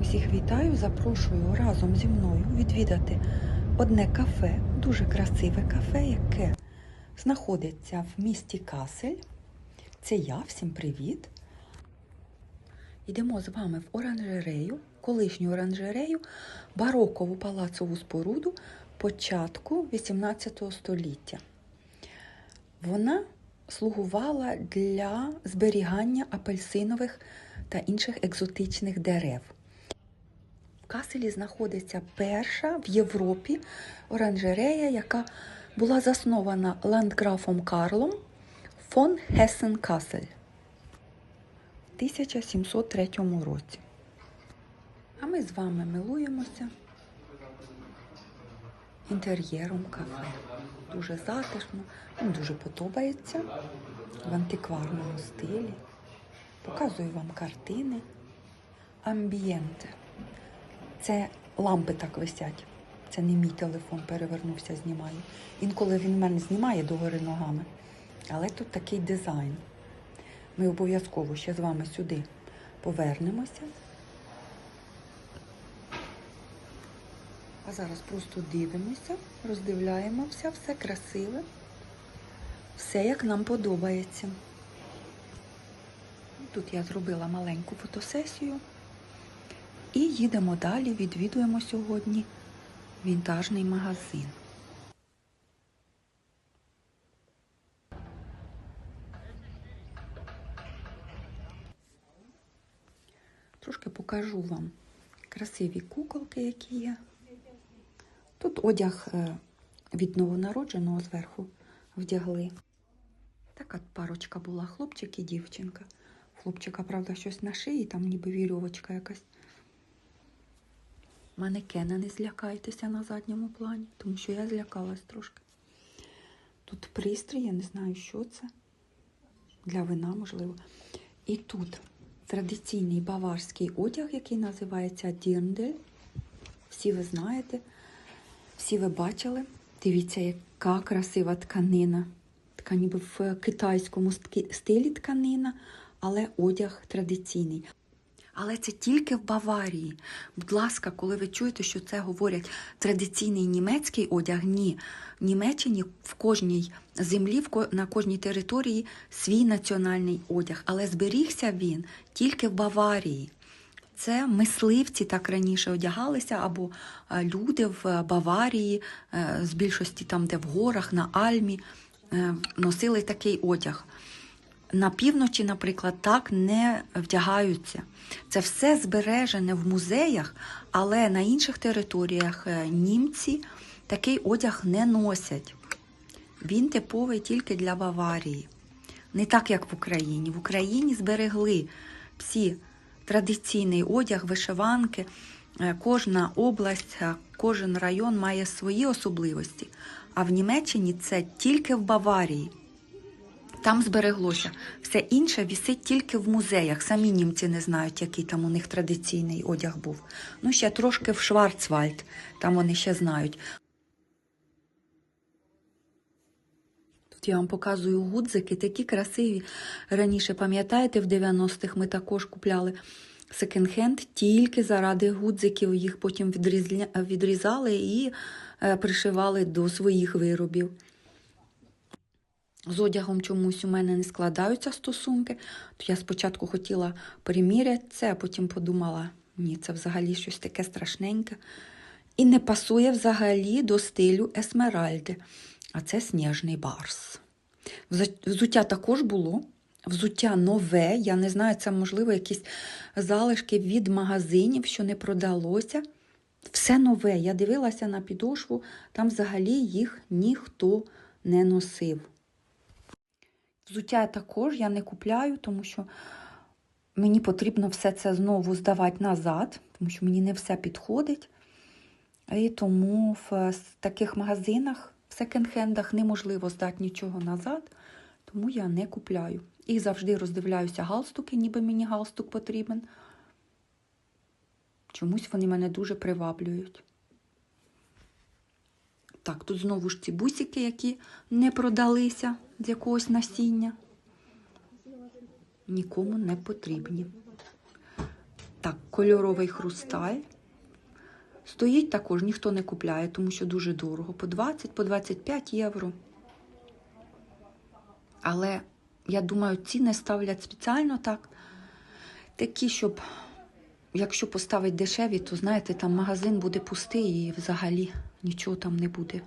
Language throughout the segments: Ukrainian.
Усіх вітаю, запрошую разом зі мною відвідати одне кафе, дуже красиве кафе, яке знаходиться в місті Касель. Це я, всім привіт. Йдемо з вами в оранжерею, колишню оранжерею, барокову палацову споруду початку 18 століття. Вона слугувала для зберігання апельсинових та інших екзотичних дерев. Каселі знаходиться перша в Європі оранжерея, яка була заснована ландграфом Карлом фон Гессен Касель в 1703 році. А ми з вами милуємося інтер'єром кафе. Дуже затишно, мені дуже подобається в антикварному стилі. Показую вам картини. Амбієнте. Це лампи так висять. Це не мій телефон, перевернувся, знімаю. Інколи він мене знімає догори ногами. Але тут такий дизайн. Ми обов'язково ще з вами сюди повернемося. А зараз просто дивимося, роздивляємося, все красиве, все як нам подобається. Тут я зробила маленьку фотосесію. І їдемо далі, відвідуємо сьогодні вінтажний магазин. Трошки покажу вам красиві куколки, які є. Тут одяг е, від новонародженого зверху вдягли. Така парочка була, хлопчик і дівчинка. Хлопчика, правда, щось на шиї, там ніби вірьовочка якась. Манекена не злякайтеся на задньому плані, тому що я злякалась трошки. Тут пристрій, я не знаю, що це. Для вина, можливо. І тут традиційний баварський одяг, який називається дірндель. Всі ви знаєте, всі ви бачили. Дивіться, яка красива тканина. Така ніби в китайському стилі тканина, але одяг традиційний. Але це тільки в Баварії. Будь ласка, коли ви чуєте, що це говорять традиційний німецький одяг, ні. В Німеччині в кожній землі, на кожній території свій національний одяг, але зберігся він тільки в Баварії. Це мисливці так раніше одягалися, або люди в Баварії, з більшості там, де в горах, на Альмі, носили такий одяг. На півночі, наприклад, так не вдягаються. Це все збережене в музеях, але на інших територіях німці такий одяг не носять. Він типовий тільки для Баварії. Не так, як в Україні. В Україні зберегли всі традиційний одяг, вишиванки. Кожна область, кожен район має свої особливості. А в Німеччині це тільки в Баварії. Там збереглося. Все інше вісить тільки в музеях. Самі німці не знають, який там у них традиційний одяг був. Ну, ще трошки в Шварцвальд, там вони ще знають. Тут я вам показую гудзики, такі красиві. Раніше, пам'ятаєте, в 90-х ми також купляли секонд-хенд тільки заради гудзиків. Їх потім відрізали і пришивали до своїх виробів. З одягом чомусь у мене не складаються стосунки, то я спочатку хотіла приміряти це, а потім подумала, ні, це взагалі щось таке страшненьке. І не пасує взагалі до стилю Есмеральди, а це сніжний барс. Взуття також було. Взуття нове, я не знаю, це, можливо, якісь залишки від магазинів, що не продалося. Все нове. Я дивилася на підошву, там взагалі їх ніхто не носив. Взуття також я не купляю, тому що мені потрібно все це знову здавати назад, тому що мені не все підходить. І тому в таких магазинах, в секонд-хендах неможливо здати нічого назад, тому я не купляю. І завжди роздивляюся галстуки, ніби мені галстук потрібен. Чомусь вони мене дуже приваблюють. Так, тут знову ж ці бусики, які не продалися з якогось насіння. Нікому не потрібні. Так, кольоровий хрусталь. Стоїть також, ніхто не купляє, тому що дуже дорого. По 20, по 25 євро. Але я думаю, ціни ставлять спеціально так. Такі, щоб, якщо поставить дешеві, то знаєте, там магазин буде пустий і взагалі нічого там не буде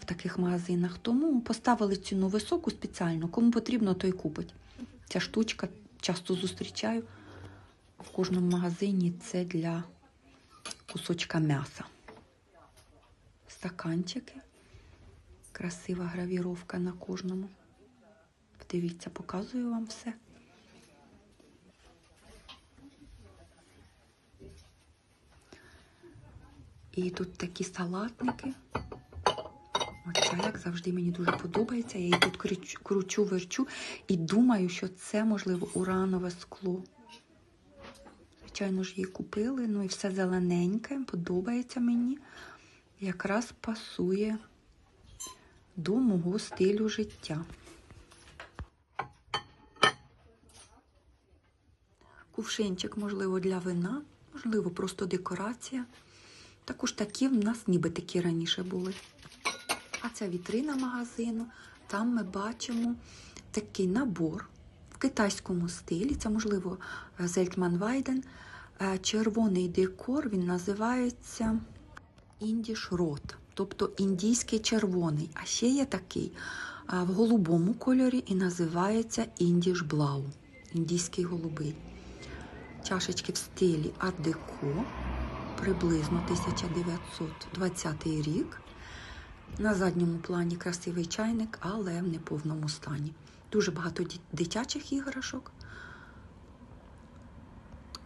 в таких магазинах. Тому поставили ціну високу спеціально. Кому потрібно, той купить. Ця штучка часто зустрічаю в кожному магазині. Це для кусочка м'яса. Стаканчики. Красива гравіровка на кожному. Дивіться, показую вам все. І тут такі салатники. Оця, як завжди, мені дуже подобається. Я її тут кручу, верчу і думаю, що це, можливо, уранове скло. Звичайно ж, її купили. Ну і все зелененьке, подобається мені. Якраз пасує до мого стилю життя. Кувшинчик, можливо, для вина, можливо, просто декорація. Також такі в нас ніби такі раніше були. А це вітрина магазину. Там ми бачимо такий набор в китайському стилі. Це, можливо, Зельтман Вайден. Е, Червоний декор він називається індіш рот, тобто індійський червоний. А ще є такий е, в голубому кольорі і називається індіш блау, індійський голубий. Чашечки в стилі art-деко, приблизно 1920 рік. На задньому плані красивий чайник, але в неповному стані. Дуже багато дитячих іграшок.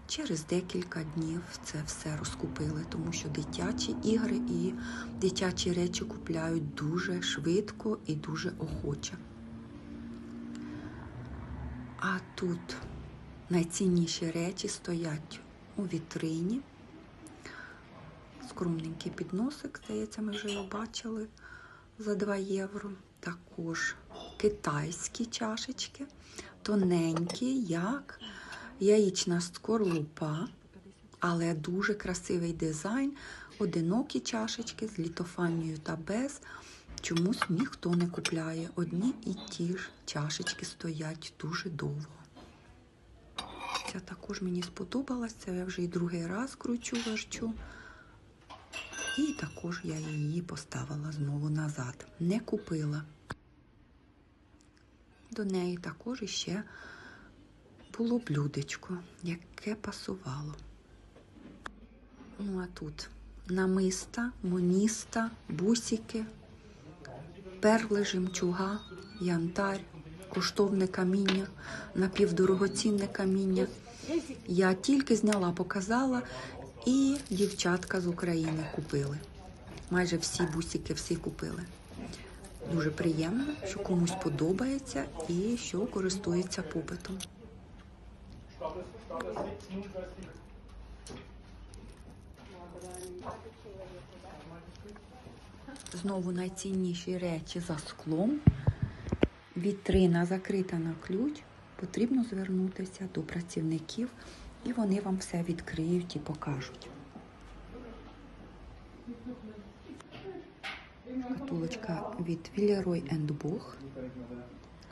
Через декілька днів це все розкупили, тому що дитячі ігри і дитячі речі купляють дуже швидко і дуже охоче. А тут найцінніші речі стоять у вітрині. Скромненький підносик, здається, ми вже його бачили за 2 євро. Також китайські чашечки, тоненькі, як яєчна скорлупа, але дуже красивий дизайн. Одинокі чашечки з літофанією та без. Чомусь ніхто не купляє. Одні і ті ж чашечки стоять дуже довго. Ця також мені сподобалась, це я вже і другий раз кручу верчу. І також я її поставила знову назад. Не купила. До неї також іще було блюдечко, яке пасувало. Ну, а тут намиста, моніста, бусики, перли, жемчуга, янтарь, коштовне каміння, напівдорогоцінне каміння. Я тільки зняла, показала, і дівчатка з України купили. Майже всі бусики всі купили. Дуже приємно, що комусь подобається і що користується попитом. Знову найцінніші речі за склом. Вітрина закрита на ключ. Потрібно звернутися до працівників, і вони вам все відкриють і покажуть. Шкатулочка від Villeroy Бог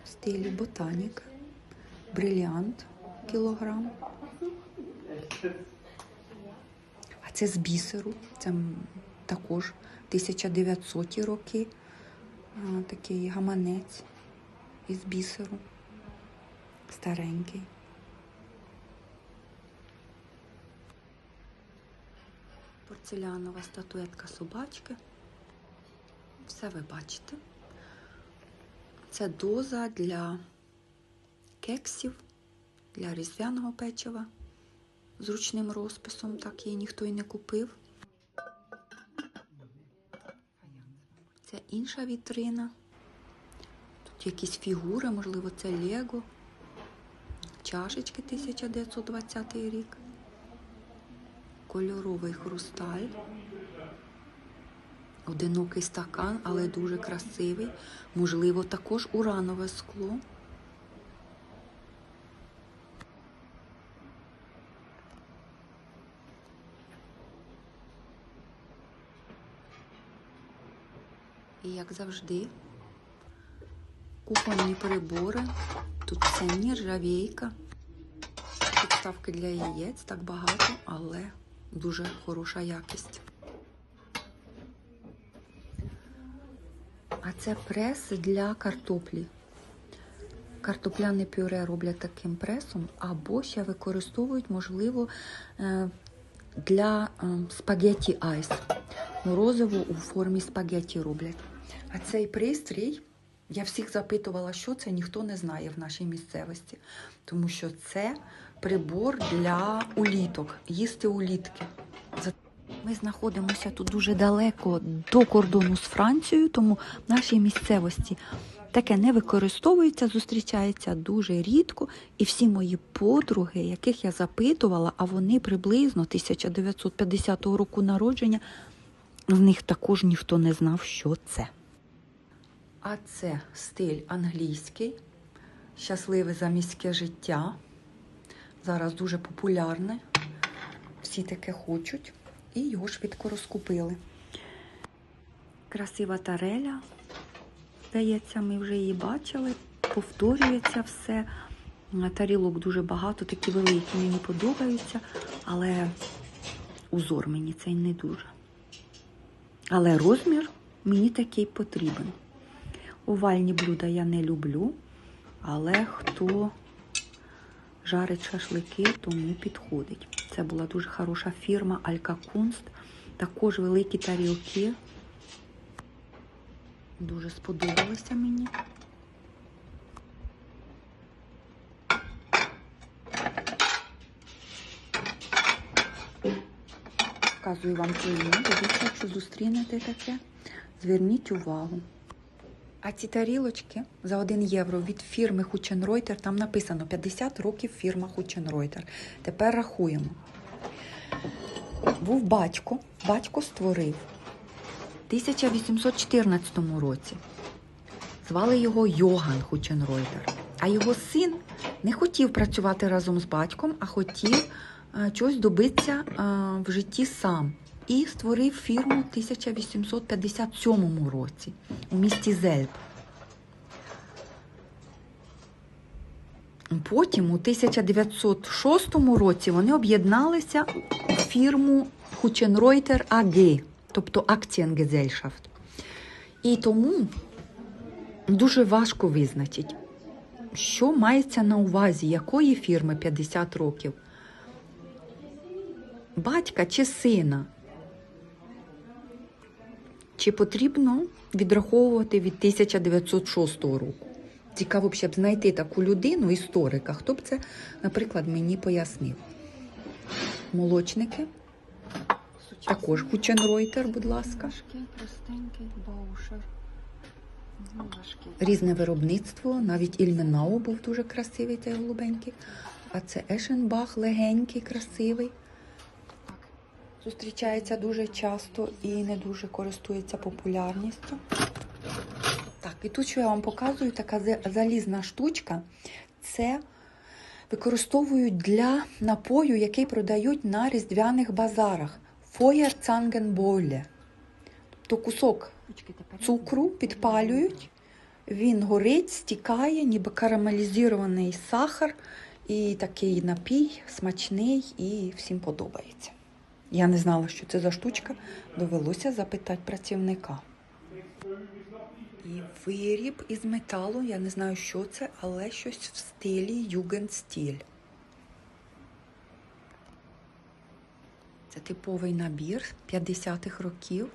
в стилі ботанік. Бриліант кілограм. А це з бісеру. Це також 1900 роки. Такий гаманець із бісеру. Старенький. Порцелянова статуетка собачки. Все ви бачите. Це доза для кексів, для різдвяного печива з ручним розписом, так її ніхто і не купив. Це інша вітрина. Тут якісь фігури, можливо, це Лего. Чашечки 1920 рік кольоровий хрусталь. Одинокий стакан, але дуже красивий. Можливо, також уранове скло. І, як завжди, кухонні прибори. Тут це нержавійка, підставки для яєць так багато, але дуже хороша якість. А це прес для картоплі. Картопляне пюре роблять таким пресом, або ще використовують, можливо, е, для е, спагетті айс. Морозиво у формі спагетті роблять. А цей пристрій, я всіх запитувала, що це, ніхто не знає в нашій місцевості. Тому що це прибор для уліток, їсти улітки. Ми знаходимося тут дуже далеко до кордону з Францією, тому в нашій місцевості таке не використовується, зустрічається дуже рідко. І всі мої подруги, яких я запитувала, а вони приблизно 1950 року народження, в них також ніхто не знав, що це. А це стиль англійський, щасливе заміське життя. Зараз дуже популярне. Всі таке хочуть. І його швидко розкупили. Красива тареля. Здається, ми вже її бачили. Повторюється все. Тарілок дуже багато, такі великі, мені подобаються, але узор мені цей не дуже. Але розмір мені такий потрібен. Овальні блюда я не люблю, але хто жарить шашлики, тому підходить. Це була дуже хороша фірма Алька Кунст. Також великі тарілки. Дуже сподобалося мені. Показую вам ціну. Дивіться, якщо зустрінете таке, зверніть увагу. А ці тарілочки за 1 євро від фірми Хученройтер, там написано 50 років фірма Хученройтер. Тепер рахуємо. Був батько, батько створив в 1814 році. Звали його Йоган Хученройтер. А його син не хотів працювати разом з батьком, а хотів е, чогось добитися е, в житті сам. І створив фірму в 1857 році у місті Зельб. Потім, у 1906 році, вони об'єдналися у фірму Хученройтер AG, тобто Aktiengesellschaft. І тому дуже важко визначити, що мається на увазі, якої фірми 50 років. Батька чи сина? Чи потрібно відраховувати від 1906 року? Цікаво б ще б знайти таку людину, історика, хто б це, наприклад, мені пояснив. Молочники. Також Кученройтер, будь ласка. Важкий, простенький баушер. Ну, важкий. Різне виробництво, навіть Ільменау був дуже красивий, цей голубенький. А це Ешенбах, легенький, красивий. Зустрічається дуже часто і не дуже користується популярністю. Так, і тут, що я вам показую, така залізна штучка. Це використовують для напою, який продають на різдвяних базарах. Фоєрцангенбойле. Тобто кусок цукру підпалюють, він горить, стікає, ніби карамелізований сахар, і такий напій смачний і всім подобається. Я не знала, що це за штучка, довелося запитати працівника. І виріб із металу, я не знаю, що це, але щось в стилі югенстіль. Це типовий набір 50-х років.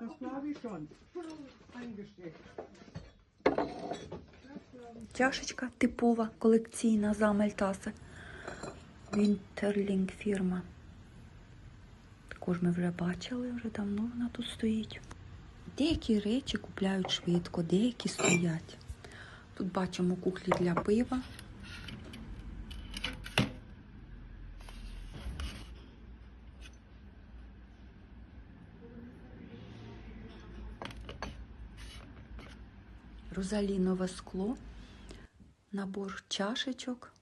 Das glaube ich schon. Eingesteckt. Чашечка типова, колекційна замельтаса. Вінтерлінг фірма. Також ми вже бачили, вже давно вона тут стоїть. Деякі речі купляють швидко, деякі стоять. Тут бачимо кухлі для пива. Розалінове скло, набор чашечок.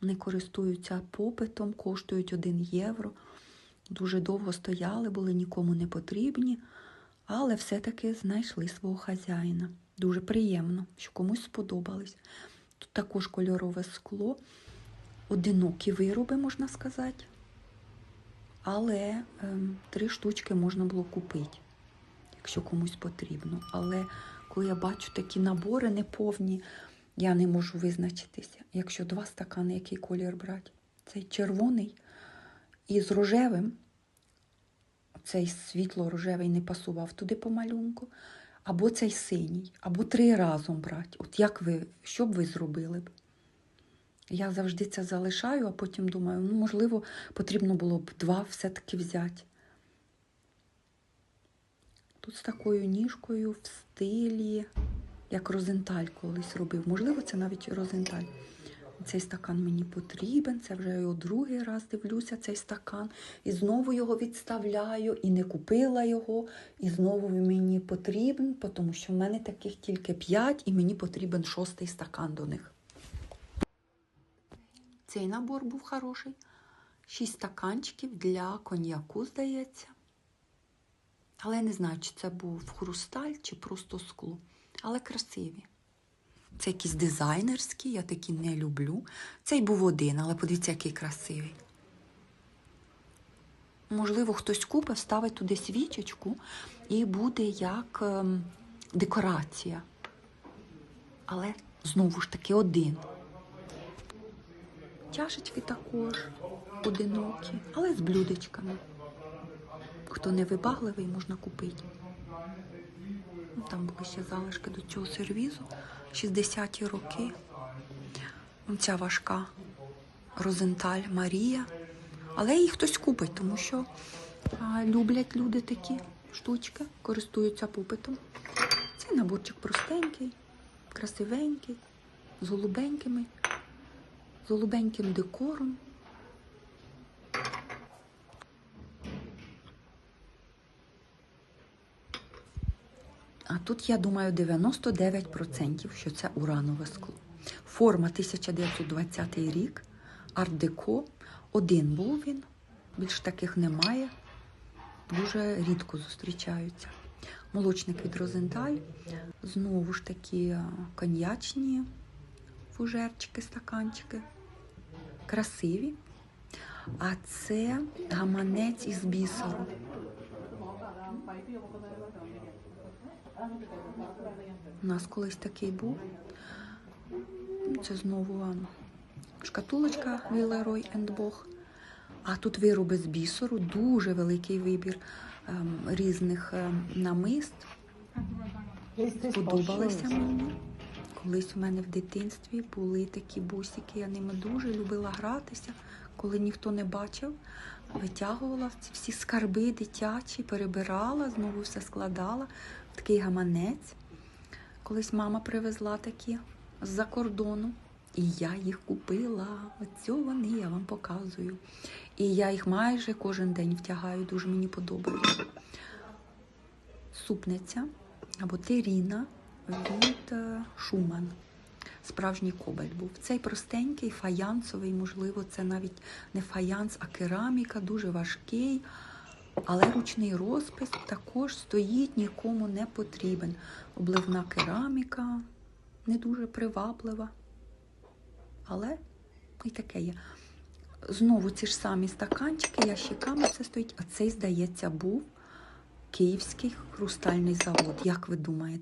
Не користуються попитом, коштують 1 євро. Дуже довго стояли, були нікому не потрібні, але все-таки знайшли свого хазяїна. Дуже приємно, що комусь сподобались. Тут також кольорове скло, одинокі вироби, можна сказати. Але ем, три штучки можна було купити, якщо комусь потрібно. Але коли я бачу такі набори неповні, я не можу визначитися. Якщо два стакани, який колір брати? Цей червоний і з рожевим, цей світло-рожевий не пасував туди по малюнку, або цей синій, або три разом брати. От як ви, що б ви зробили б? Я завжди це залишаю, а потім думаю, ну, можливо, потрібно було б два все-таки взяти. Тут з такою ніжкою в стилі, як Розенталь колись робив. Можливо, це навіть Розенталь. Цей стакан мені потрібен, це вже його другий раз дивлюся, цей стакан. І знову його відставляю, і не купила його, і знову мені потрібен, тому що в мене таких тільки п'ять, і мені потрібен шостий стакан до них. Цей набор був хороший. Шість стаканчиків для коньяку, здається. Але я не знаю, чи це був хрусталь, чи просто скло. Але красиві. Це якісь дизайнерські, я такі не люблю. Цей був один, але подивіться, який красивий. Можливо, хтось купить, ставить туди свічечку і буде як ем, декорація. Але знову ж таки один. Чашечки також одинокі, але з блюдечками. Хто не вибагливий, можна купити. Ну, Там були ще залишки до цього сервізу. 60-ті роки. Ця важка Розенталь Марія. Але її хтось купить, тому що а, люблять люди такі штучки, користуються попитом. Цей наборчик простенький, красивенький, з голубенькими, з голубеньким декором. А тут, я думаю, 99%, що це уранове скло. Форма 1920 рік, арт-деко. Один був він, більш таких немає. Дуже рідко зустрічаються. Молочник від Розенталь. Знову ж такі коньячні фужерчики, стаканчики. Красиві. А це гаманець із бісеру. У нас колись такий був. Це знову а, шкатулочка Вілерой Бог. А тут вироби з бісеру, дуже великий вибір ем, різних ем, намист. Подобалися мені. Колись у мене в дитинстві були такі бусики, я ними дуже любила гратися, коли ніхто не бачив. Витягувала всі скарби дитячі, перебирала, знову все складала такий гаманець. Колись мама привезла такі з-за кордону. І я їх купила. Оцю вони я вам показую. І я їх майже кожен день втягаю, дуже мені подобається. Супниця або теріна від е, Шуман. Справжній кобальт був. Цей простенький, фаянсовий, можливо, це навіть не фаянс, а кераміка, дуже важкий. Але ручний розпис також стоїть, нікому не потрібен. Обливна кераміка, не дуже приваблива. Але і таке є. Знову ці ж самі стаканчики, ящиками це стоїть, а цей, здається, був Київський хрустальний завод. Як ви думаєте?